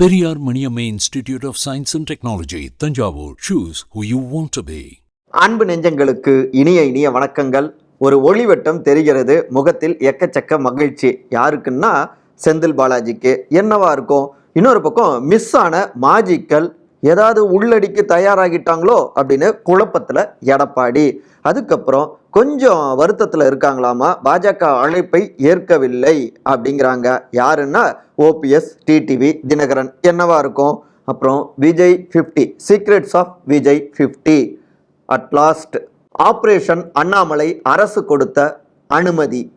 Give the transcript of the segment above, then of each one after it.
Periyar Maniammai institute of science and technology Thanjavur. Choose who you want to be அன்பு நெஞ்சங்களுக்கு இனிய இனிய வணக்கங்கள். ஒரு ஒளிவட்டம் தெரிகிறது. முகத்தில் எக்கச்சக்க மகிழ்ச்சி. யாருக்குன்னா செந்தில் பாலாஜிக்கு. என்னவா இருக்கும்? இன்னொரு பக்கம் மிஸ் ஆன மாஜிக்கல் ஏதாவது உள்ளடிக்கு தயாராகிட்டாங்களோ அப்படின்னு குழப்பத்தில் எடப்பாடி. அதுக்கப்புறம் கொஞ்சம் வருத்தத்தில் இருக்காங்களாமா? பாஜக அழைப்பை ஏற்கவில்லை அப்படிங்கிறாங்க. யாருன்னா ஓபிஎஸ் டிடிவி தினகரன். என்னவா இருக்கும்? அப்புறம் Vijay fifty secrets of Vijay fifty at last operation Annamalai அரசு கொடுத்த அனுமதி.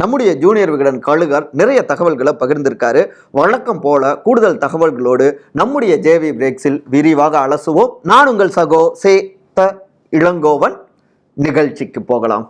நம்முடைய ஜூனியர் விகடன் கழுகர் நிறைய தகவல்களை பகிர்ந்திருக்காரு. வழக்கம் போல கூடுதல் தகவல்களோடு நம்முடைய ஜேவி பிரேக்ஸில் விரிவாக அலசுவோம். நான் உங்கள் சகோ சே த இளங்கோவன். நிகழ்ச்சிக்கு போகலாம்.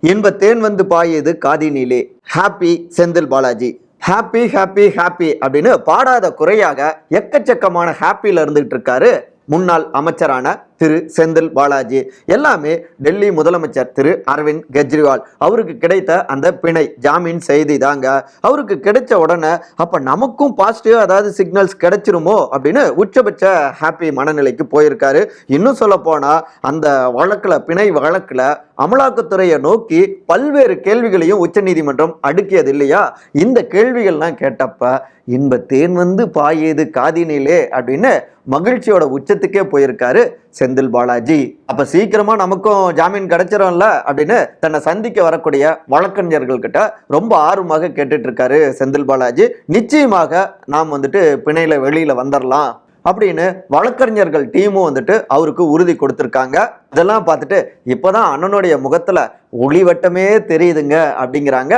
இன்ப தேன் வந்து பாயது காதினிலே. Happy Senthil Balaji. Happy happy happy அப்படின்னு பாடாத குறையாக எக்கச்சக்கமான ஹாப்பியில் இருந்துகிட்டு இருக்காரு முன்னாள் அமைச்சரான திரு செந்தில் பாலாஜி. எல்லாமே டெல்லி முதலமைச்சர் திரு அரவிந்த் கெஜ்ரிவால். அவருக்கு கிடைத்த அந்த பிணை ஜாமீன் செய்தி தாங்க. அவருக்கு கிடைச்ச உடனே அப்போ நமக்கும் பாசிட்டிவ் அதாவது சிக்னல்ஸ் கிடைச்சிருமோ அப்படின்னு உச்சபட்ச ஹாப்பி மனநிலைக்கு போயிருக்காரு. இன்னும் சொல்ல போனால் அந்த வழக்கில் பிணை வழக்கில் அமலாக்கத்துறையை நோக்கி பல்வேறு கேள்விகளையும் உச்சநீதிமன்றம் அடுக்கியது இல்லையா? இந்த கேள்விகள்லாம் கேட்டப்ப இன்ப தேன் வந்து பாயேது காதினிலே அப்படின்னு மகிழ்ச்சியோட உச்சத்துக்கே போயிருக்காரு. செந்தில் பாலாஜி. அப்ப சீக்கிரமா நமக்கும் ஜாமீன் கிடைச்சிரும்ல அப்படின்னு தன்னை சந்திக்க வரக்கூடிய வழக்கறிஞர்கள் கிட்ட ரொம்ப ஆர்வமாக கேட்டுட்டு இருக்காரு செந்தில் பாலாஜி. நிச்சயமாக நாம் வந்துட்டு பிணையில வெளியில வந்துடலாம் அப்படின்னு வழக்கறிஞர்கள் டீமும் வந்துட்டு அவருக்கு உறுதி கொடுத்துருக்காங்க. இதெல்லாம் பார்த்துட்டு இப்போதான் அண்ணனுடைய முகத்துல ஒளிவட்டமே தெரியுதுங்க அப்படிங்கிறாங்க.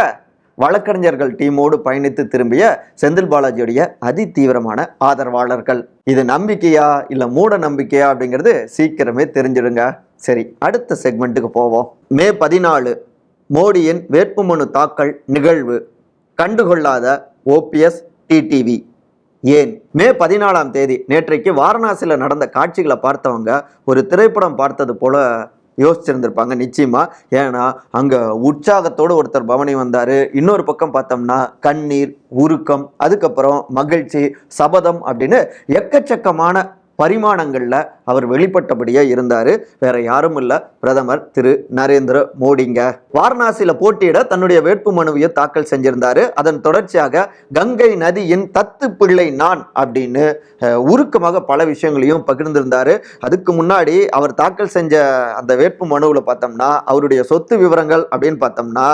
வழக்கறிஞர்கள் டீமோடு பயணித்து திரும்பிய செந்தில் பாலாஜியுடைய அதி தீவிரமான ஆதரவாளர்கள். இது நம்பிக்கையா இல்லை மூட நம்பிக்கையா அப்படிங்கிறது சீக்கிரமே தெரிஞ்சிடுங்க. சரி அடுத்த செக்மெண்ட்டுக்கு போவோம். மே பதினாலு மோடியின் வேட்புமனு தாக்கல் நிகழ்வு. கண்டுகொள்ளாத ஓபிஎஸ் டிடிவி ஏன்? மே பதினாலாம் தேதி நேற்றைக்கு வாரணாசியில் நடந்த காட்சிகளை பார்த்தவங்க ஒரு திரைப்படம் பார்த்தது போல யோசிச்சிருந்திருப்பாங்க நிச்சயமா. ஏன்னா அங்க உற்சாகத்தோடு ஒருத்தர் பவனி வந்தார். இன்னொரு பக்கம் பார்த்தோம்னா கண்ணீர் உருக்கம் அதுக்கப்புறம் மகிழ்ச்சி சபதம் அப்படின்னு எக்கச்சக்கமான பரிமாணங்களில் அவர் வெளிப்பட்டபடியே இருந்தார். வேற யாரும் இல்லை. பிரதமர் திரு நரேந்திர மோடிங்க. வாரணாசியில் போட்டியிட தன்னுடைய வேட்பு மனுவையை தாக்கல் செஞ்சிருந்தாரு. அதன் தொடர்ச்சியாக கங்கை நதியின் தத்து பிள்ளை நான் அப்படின்னு உருக்கமாக பல விஷயங்களையும் பகிர்ந்திருந்தாரு. அதுக்கு முன்னாடி அவர் தாக்கல் செஞ்ச அந்த வேட்பு மனுவில் பார்த்தோம்னா அவருடைய சொத்து விவரங்கள் அப்படின்னு பார்த்தோம்னா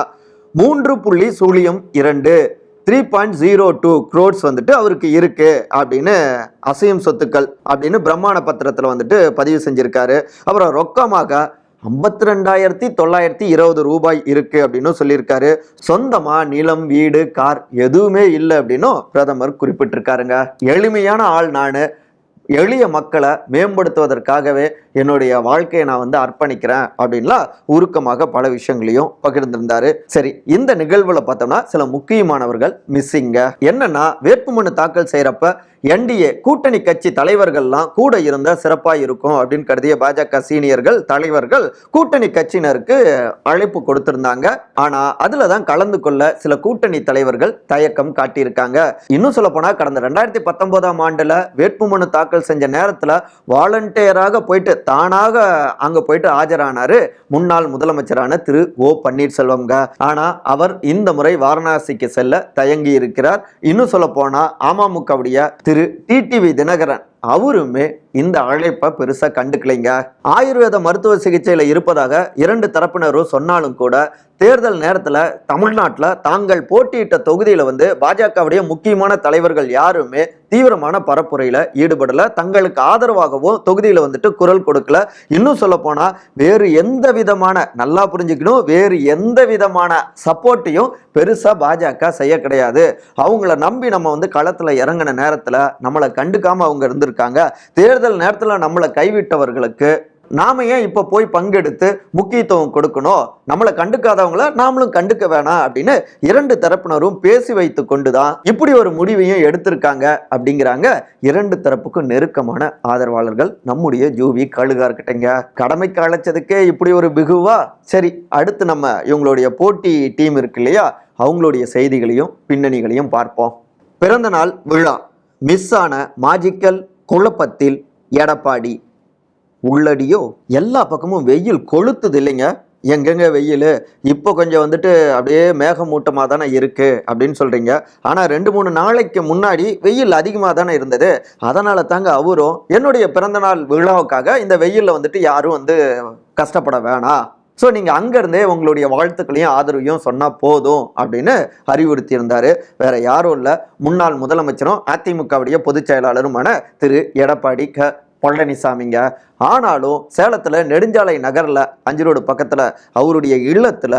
மூன்று புள்ளி சூழியம் இரண்டு three point zero two crores வந்துட்டு அவருக்கு இருக்கு அப்படின்னு அசையும் சொத்துக்கள் அப்படின்னு பிரம்மாண்ட பத்திரத்தில் வந்துட்டு பதிவு செஞ்சிருக்காரு. அப்புறம் ரொக்கமாக ஐம்பத்தி ரெண்டாயிரத்தி தொள்ளாயிரத்தி இருபது ரூபாய் இருக்கு அப்படின்னு சொல்லியிருக்காரு. சொந்தமா நிலம் வீடு கார் எதுவுமே இல்லை அப்படின்னும் பிரதமர் குறிப்பிட்டிருக்காருங்க. எளிமையான ஆள் நான். எளிய மக்களை மேம்படுத்துவதற்காகவே என்னுடைய வாழ்க்கையை நான் வந்து அர்ப்பணிக்கிறேன் அப்படின்லாம் உருக்கமாக பல விஷயங்களையும் பகிர்ந்திருந்தாரு. சரி இந்த நிகழ்வுல பார்த்தோம்னா சில முக்கியமானவர்கள் மிஸ்ஸிங்க என்னன்னா வேட்புமனு தாக்கல் செய்யறப்ப என்டிஏ கூட்டணி கட்சி தலைவர்கள்லாம் கூட இருந்தால் சிறப்பாக இருக்கும் அப்படின்னு கருதிய பாஜக சீனியர்கள் தலைவர்கள் கூட்டணி கட்சியினருக்கு அழைப்பு கொடுத்திருந்தாங்க. ஆனா அதுல தான் கலந்து கொள்ள சில கூட்டணி தலைவர்கள் தயக்கம் காட்டியிருக்காங்க. இன்னும் சொல்ல போனா கடந்த ரெண்டாயிரத்தி பத்தொன்பதாம் ஆண்டுல வேட்புமனு தாக்கல் செஞ்ச நேரத்தில் வாலண்டியராக போயிட்டு தானாக அங்க போயிட்டு ஆஜரானாரு முன்னாள் முதலமைச்சரான திரு ஓ பன்னீர்செல்வம்ங்க. ஆனா அவர் இந்த முறை வாரணாசிக்கு செல்ல தயங்கி இருக்கிறார். இன்னும் சொல்ல போனா அமமுகவுடைய திரு டிடிவி தினகரன் அவருமே இந்த அழைப்பை பெருசா கண்டுக்கலைங்க. ஆயுர்வேத மருத்துவ சிகிச்சையில இருப்பதாக இரண்டு தரப்பினரும் சொன்னாலும் கூட தேர்தல் நேரத்துல தமிழ்நாட்டில் தாங்கள் போட்டியிட்ட தொகுதியில வந்து பாஜகவுடைய முக்கியமான தலைவர்கள் யாருமே தீவிரமான பரப்புரையில ஈடுபடல. தங்களுக்கு ஆதரவாகவும் தொகுதியில வந்துட்டு குரல் கொடுக்கல. இன்னும் சொல்ல போனா வேறு எந்த விதமான நல்லா புரிஞ்சுக்கணும் வேறு எந்த விதமான சப்போர்ட்டையும் பெருசா பாஜக செய்ய கிடையாது. அவங்கள நம்பி நம்ம வந்து களத்துல இறங்கின நேரத்துல நம்மளை கண்டுக்காம அவங்க இருக்காங்க. தேர்தல் நேரத்தில் நம்மளை கைவிட்டவர்களுக்கு நாம ஏன் இப்போ போய் பங்கெடுத்து முக்கியத்துவம் கொடுக்கணும்? நம்மளை கண்டுக்காதவங்கள நாமளும் கண்டுக்க வேணாம் அப்படின்னு இரண்டு தரப்பினரும் பேசி வைத்து கொண்டுதான் இப்படி ஒரு முடிவையும் எடுத்திருக்காங்க அப்படிங்கிறாங்க. இரண்டு தரப்புக்கும் நெருக்கமான ஆதரவாளர்கள் நம்முடைய ஜூவி கழுகார்கிட்டங்க. கடமைக்கு அழைச்சதுக்கே இப்படி ஒரு பிகுவா? சரி அடுத்து நம்ம இவங்களுடைய போட்டி டீம் இருக்கு இல்லையா? அவங்களுடைய செய்திகளையும் பின்னணிகளையும் பார்ப்போம். பிறந்த நாள் விழா. மிஸ் ஆன மாஜிக்கல் குழப்பத்தில் எடப்பாடி உள்ளடியோ எல்லா பக்கமும் வெயில் கொளுத்துது இல்லைங்க. எங்கெங்க வெயில்? இப்போ கொஞ்சம் வந்துட்டு அப்படியே மேகமூட்டமாக தானே இருக்குது அப்படின்னு சொல்கிறீங்க ஆனால் ரெண்டு மூணு நாளைக்கு முன்னாடி வெயில் அதிகமாக தானே இருந்தது. அதனால தாங்க அவரும் என்னுடைய பிறந்தநாள் விழாவுக்காக இந்த வெயிலில் வந்துட்டு யாரும் வந்து கஷ்டப்பட வேணாம். ஸோ நீங்கள் அங்கேருந்தே உங்களுடைய வாழ்த்துக்களையும் ஆதரவையும் சொன்னால் போதும் அப்படின்னு அறிவுறுத்தியிருந்தார். வேற யாரும் இல்லை. முன்னாள் முதலமைச்சரும் அதிமுகவுடைய பொதுச் செயலாளருமான திரு. எடப்பாடி க. பழனிசாமிங்க. ஆனாலும் சேலத்தில் நெடுஞ்சாலை நகரில் அஞ்சு ரோடு பக்கத்தில் அவருடைய இல்லத்தில்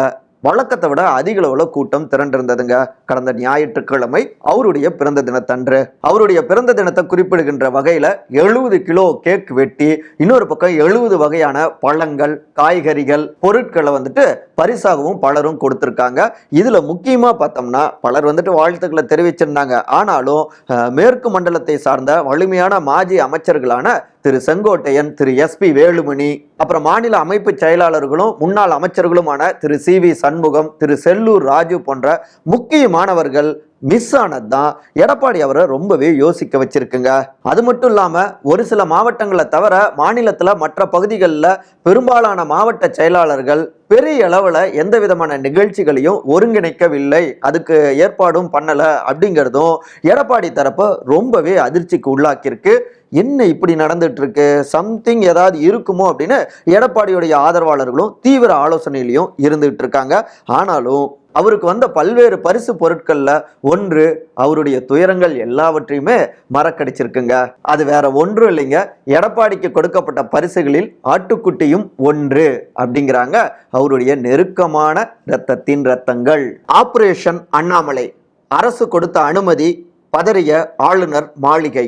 வழக்கத்தை விட அதிக அளவில் கூட்டம் திரண்டிருந்ததுங்க. கடந்த ஞாயிற்றுக்கிழமை அவருடைய பிறந்த தினத்தன்று. அவருடைய பிறந்த தினத்தை குறிப்பிடுகின்ற வகையில் எழுபது கிலோ கேக் வெட்டி இன்னொரு பக்கம் எழுபது வகையான பழங்கள் காய்கறிகள் பொருட்களை வந்துட்டு பரிசாகவும் பலரும் கொடுத்துருக்காங்க. இதுல முக்கியமா பார்த்தோம்னா பலர் வந்துட்டு வாழ்த்துக்களை தெரிவிச்சிருந்தாங்க. ஆனாலும் மேற்கு மண்டலத்தை சார்ந்த வலிமையான மாஜி அமைச்சர்களான திரு செங்கோட்டையன் திரு எஸ்பி வேலுமணி அப்புறம் மாநில அமைப்பு செயலாளர்களும் முன்னாள் அமைச்சர்களுமான திரு சி வி சண்முகம் திரு செல்லூர் ராஜு போன்ற முக்கியமானவர்கள் மிஸ் ஆனது தான். எடப்பாடி அவரை ரொம்பவே யோசிக்க வச்சிருக்குங்க. அது மட்டும் இல்லாம ஒரு சில மாவட்டங்களை தவிர மாநிலத்துல மற்ற பகுதிகளில் பெரும்பாலான மாவட்ட செயலாளர்கள் பெரிய அளவில் எந்த விதமான நிகழ்ச்சிகளையும் ஒருங்கிணைக்கவில்லை. அதுக்கு ஏற்பாடும் பண்ணலை அப்படிங்கிறதும் எடப்பாடி தரப்பை ரொம்பவே அதிர்ச்சிக்கு உள்ளாக்கியிருக்கு. என்ன இப்படி நடந்துட்டு இருக்கு சம்திங் ஏதாவது இருக்குமோ அப்படின்னு எடப்பாடியுடைய ஆதரவாளர்களும் தீவிர ஆலோசனையிலையும் இருந்துகிட்டு இருக்காங்க ஆனாலும் அவருக்கு வந்த பல்வேறு பரிசு பொருட்கள்ல ஒன்று அவருடைய துயரங்கள் எல்லாவற்றையுமே மறக்கடிச்சிருக்குங்க. அது வேற ஒன்றும் இல்லைங்க. எடப்பாடிக்கு கொடுக்கப்பட்ட பரிசுகளில் ஆட்டுக்குட்டியும் ஒன்று அப்படிங்கிறாங்க. அவருடைய நெருக்கமான இரத்தத்தின் ரத்தங்கள் ஆபரேஷன் அண்ணாமலை. அரசு கொடுத்த அனுமதி பதறிய ஆளுநர் மாளிகை.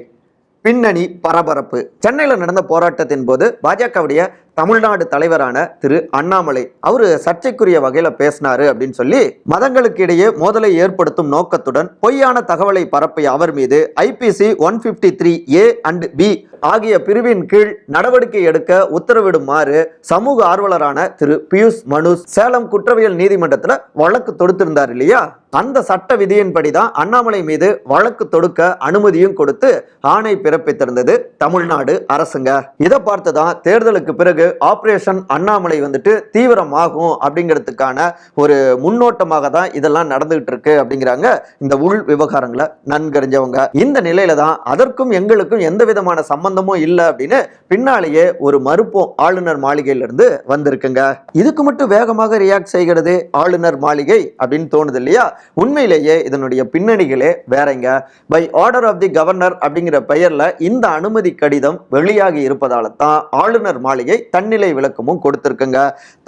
பின்னணி பரபரப்பு. சென்னையில் நடந்த போராட்டத்தின் போது பாஜகவுடைய தமிழ்நாடு தலைவரான திரு அண்ணாமலை. அவரு சர்ச்சைக்குரிய வகையில பேசினாரு அப்படின்னு சொல்லி மதங்களுக்கு இடையே மோதலை ஏற்படுத்தும் நோக்கத்துடன் பொய்யான தகவலை பரப்பிய அவர் மீது IPC one fifty three A and B ஆகிய பிரிவின் கீழ் நடவடிக்கை எடுக்க உத்தரவிடுமாறு சமூக ஆர்வலரான திரு பியூஷ் மனுஷ் சேலம் குற்றவியல் நீதிமன்றத்தில் வழக்கு தொடுத்திருந்தார் இல்லையா? அந்த சட்ட விதியின்படி தான் அண்ணாமலை மீது வழக்கு தொடுக்க அனுமதியும் கொடுத்து ஆணை பிறப்பித்திருந்தது தமிழ்நாடு அரசுங்க. இதை பார்த்து தான் தேர்தலுக்கு பிறகு ஆபரேஷன் அண்ணாமலை வந்துட்டு தீவிரமாகும் அப்படிங்கிறதுக்கான ஒரு முன்னோட்டமாக தான் இதெல்லாம் நடந்துகிட்டு இருக்கு அப்படிங்கிறாங்க இந்த உள் விவகாரங்களை நன்கறிஞ்சவங்க. இந்த நிலையில தான் அதற்கும் எங்களுக்கும் எந்த விதமான சம்பந்தமும் இல்லை அப்படின்னு பின்னாலேயே ஒரு மறுப்போம் ஆளுநர் மாளிகையிலிருந்து வந்திருக்குங்க. இதுக்கு மட்டும் வேகமாக ரியாக்ட் செய்கிறது ஆளுநர் மாளிகை அப்படின்னு தோணுது இல்லையா? உண்மையிலேயே இதனுடைய பின்னணிகளே வேறங்க. By order of the governor அப்படிங்கிற பெயர்ல இந்த அனுமதி கடிதம் வெளியாகி இருப்பதால தான் ஆளுநர் மாளிகை தன்னிலை விளக்கமும் கொடுத்துருக்குங்க.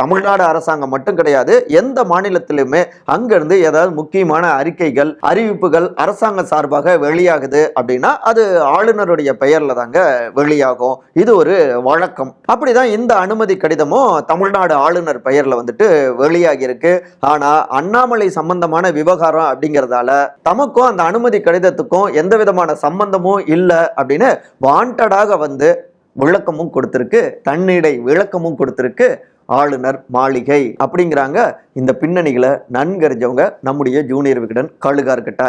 தமிழ்நாடு அரசாங்கம் மட்டும் கிடையாது எந்த மாநிலத்திலுமே அங்கிருந்து ஏதாவது முக்கியமான அறிக்கைகள் அறிவிப்புகள் அரசாங்கம் சார்பாக வெளியாகுது அப்படின்னா அது ஆளுநருடைய பெயர்ல தாங்க வெளியாகும். இது ஒரு வழக்கம். அப்படிதான் இந்த அனுமதி கடிதமும் தமிழ்நாடு ஆளுநர் பெயர்ல வந்துட்டு வெளியாகி இருக்கு ஆனா அண்ணாமலை சம்பந்தமான விவகாரம் அப்படிங்கிறதால தமக்கும் அந்த அனுமதி கடிதத்துக்கும் எந்த விதமான சம்பந்தமும் இல்லை அப்படின்னு வாண்டடாக வந்து விளக்கமும் கொடுத்திருக்கு தன்னிடை விளக்கமும் கொடுத்திருக்கு ஆளுநர் மாளிகை அப்படிங்கிறாங்க இந்த பின்னணிகளை நன்கறிஞ்சவங்க நம்முடைய ஜூனியர் விகடன் கழுகார்கிட்ட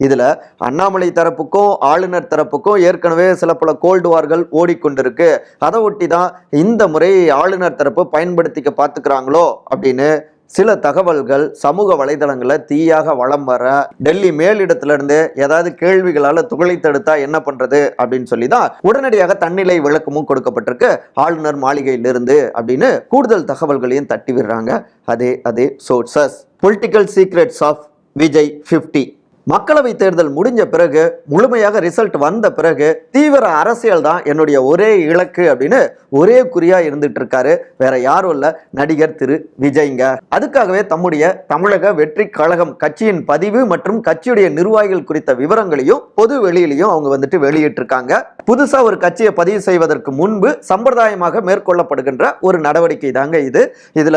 இதில் அண்ணாமலை தரப்புக்கும் ஆளுநர் தரப்புக்கும் ஏற்கனவே சில பல கோல்டு வார்கள் ஓடிக்கொண்டிருக்கு. அதை ஒட்டி தான் இந்த முறை ஆளுநர் தரப்பு பயன்படுத்திக்க பார்த்துக்கிறாங்களோ அப்படின்னு சில தகவல்கள் சமூக வலைதளங்களில் தீயாக வளம் வர டெல்லி மேலிடத்திலிருந்து ஏதாவது கேள்விகளால் துகளை தடுத்தா என்ன பண்ணுறது அப்படின்னு சொல்லி தான் உடனடியாக தன்னிலை விளக்கமும் கொடுக்கப்பட்டிருக்கு. ஆளுநர் மாளிகையிலிருந்து அப்படின்னு கூடுதல் தகவல்களையும் தட்டி விடுறாங்க. அதே அதே sources political secrets of Vijay 50 மக்களவை தேர்தல் முடிஞ்ச பிறகு முழுமையாக ரிசல்ட் வந்த பிறகு தீவிர அரசியல் தான் என்னுடைய ஒரே இலக்கு அப்படின்னு ஒரே குறியா இருந்துட்டு இருக்காரு. வேற யாரும் இல்ல நடிகர் திரு விஜய்ங்க. அதுக்காகவே தம்முடைய தமிழக வெற்றி கழகம் கட்சியின் பதிவு மற்றும் கட்சியுடைய நிர்வாகிகள் குறித்த விவரங்களையும் பொது வெளியிலையும் அவங்க வந்துட்டு வெளியிட்டிருக்காங்க. புதுசா ஒரு கட்சியை பதிவு செய்வதற்கு முன்பு சம்பிரதாயமாக மேற்கொள்ளப்படுகின்ற ஒரு நடவடிக்கை தாங்க இது. இதுல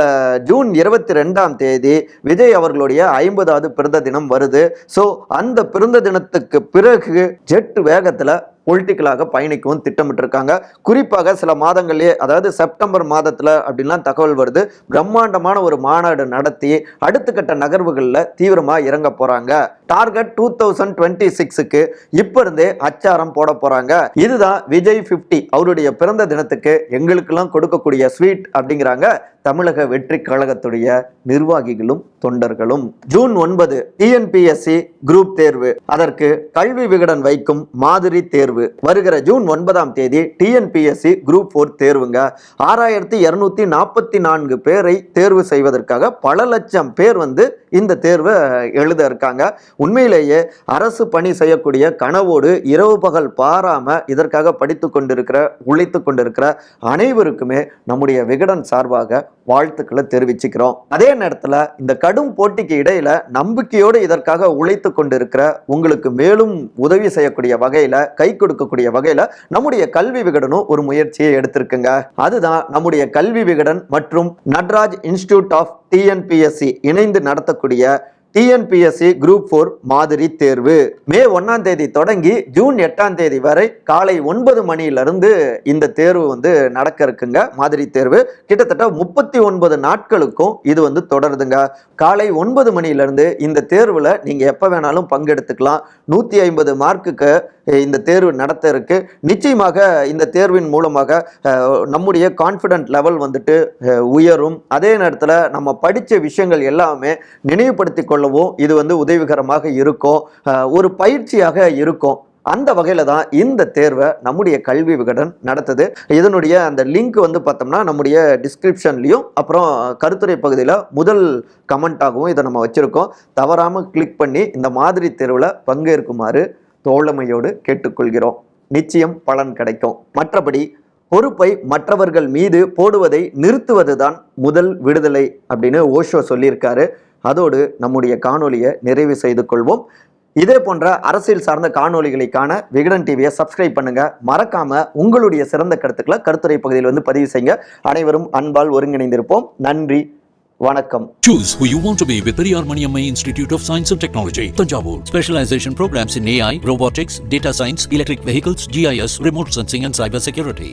ஜூன் இருபத்தி ரெண்டாம் தேதி விஜய் அவர்களுடைய ஐம்பதாவது பிறந்த தினம் வருது. ஸோ அந்த பிறந்த தினத்துக்கு பிறகு ஜெட் வேகத்துல பொலிட்டிக்கலாக பயணிக்கவும் திட்டமிட்டிருக்காங்க. குறிப்பாக சில மாதங்கள்லேயே அதாவது செப்டம்பர் மாதத்தில் அப்படின்லாம் தகவல் வருது. பிரம்மாண்டமான ஒரு மாநாடு நடத்தி அடுத்த கட்ட நகர்வுகளில் தீவிரமாக இறங்க போகிறாங்க டார்கெட் டூ தௌசண்ட் டுவெண்ட்டி சிக்ஸுக்கு இப்போ இருந்தே அச்சாரம் போட போகிறாங்க இதுதான் விஜய் 50 அவருடைய பிறந்த தினத்துக்கு எங்களுக்கெல்லாம் கொடுக்கக்கூடிய ஸ்வீட் அப்படிங்கிறாங்க தமிழக வெற்றி கழகத்துடைய நிர்வாகிகளும் தொண்டர்களும். ஜூன் ஒன்பது டிஎன்பிஎஸ்சி குரூப் தேர்வு. அதற்கு கல்வி விகடன் வைக்கும் மாதிரி தேர்வு. வருகிற ஜூன் ஒன்பதாம் தேதி டிஎன்பிஎஸ்சி குரூப் ஃபோர் தேர்வுங்க. ஆறாயிரத்தி இரநூத்தி நாற்பத்தி நான்கு பேரை தேர்வு செய்வதற்காக பல லட்சம் பேர் வந்து இந்த தேர்வை எழுத இருக்காங்க. உண்மையிலேயே அரசு பணி செய்யக்கூடிய கனவோடு இரவு பகல் பாராம இதற்காக படித்து கொண்டிருக்கிற உழைத்து கொண்டிருக்கிற அனைவருக்குமே நம்முடைய விகடன் சார்பாக வாழ்த்துக்களை தெரிவிச்சுக்கிறோம். அதே நேரத்தில் இந்த கடும் போட்டிக்கு இடையில நம்பிக்கையோடு இதற்காக உழைத்து கொண்டிருக்கிற உங்களுக்கு மேலும் உதவி செய்யக்கூடிய வகையில் கை கொடுக்கக்கூடிய வகையில நம்முடைய கல்வி விகடனும் ஒரு முயற்சியை எடுத்திருக்குங்க. அதுதான் நம்முடைய கல்வி விகடன் மற்றும் நட்ராஜ் இன்ஸ்டிடியூட் ஆஃப் டிஎன்பிஎஸ்சி இணைந்து நடத்தக்கூடிய டிஎன்பிஎஸ்சி குரூப் ஃபோர் மாதிரி தேர்வு. மே ஒன்னாம் தேதி தொடங்கி ஜூன் எட்டாம் தேதி வரை காலை ஒன்பது மணியிலிருந்து இந்த தேர்வு வந்து நடக்க இருக்குங்க. மாதிரி தேர்வு. கிட்டத்தட்ட முப்பத்தி ஒன்பது நாட்களுக்கும் இது வந்து தொடருதுங்க. காலை ஒன்பது மணியிலிருந்து இந்த தேர்வில் நீங்கள் எப்போ வேணாலும் பங்கெடுத்துக்கலாம். நூற்றி ஐம்பது மார்க்குக்கு இந்த தேர்வு நடத்த இருக்கு நிச்சயமாக இந்த தேர்வின் மூலமாக நம்முடைய கான்ஃபிடென்ட் லெவல் வந்துட்டு உயரும். அதே நேரத்தில் நம்ம படித்த விஷயங்கள் எல்லாமே நினைவுபடுத்தி கொள்ளவும் இது வந்து உதவிகரமாக இருக்கும். ஒரு பயிற்சியாக இருக்கும். அந்த வகையில் தான் இந்த தேர்வை நம்முடைய கல்வி விகடன் நடத்துது. இதனுடைய அந்த லிங்க் வந்து பார்த்தோம்னா நம்முடைய டிஸ்கிரிப்ஷன்லையும் அப்புறம் கருத்துரை பகுதியில் முதல் கமெண்ட்டாகவும் இதை நம்ம வச்சுருக்கோம். தவறாமல் கிளிக் பண்ணி இந்த மாதிரி தேர்வில் பங்கேற்குமாறு தோழமையோடு கேட்டுக்கொள்கிறோம். நிச்சயம் பலன் கிடைக்கும். மற்றபடி பொறுப்பை மற்றவர்கள் மீது போடுவதை நிறுத்துவதுதான் முதல் விடுதலை அப்படின்னு ஓஷோ சொல்லியிருக்காரு. அதோடு நம்முடைய காணொலியை நிறைவு செய்து கொள்வோம். இதே போன்ற அரசியல் சார்ந்த காணொலிகளுக்கான விகடன் டிவியை சப்ஸ்கிரைப் பண்ணுங்க. மறக்காம உங்களுடைய சிறந்த கருத்துக்களை கருத்துரை பகுதியில் வந்து பதிவு செய்யுங்க. அனைவரும் அன்பால் ஒருங்கிணைந்திருப்போம். நன்றி. வணக்கம் Choose who you want to be with Periyar Maniamma Institute of Science and Technology, Tanjavur. Specialization programs in AI, robotics, data science, electric vehicles, GIS, remote sensing and cyber security.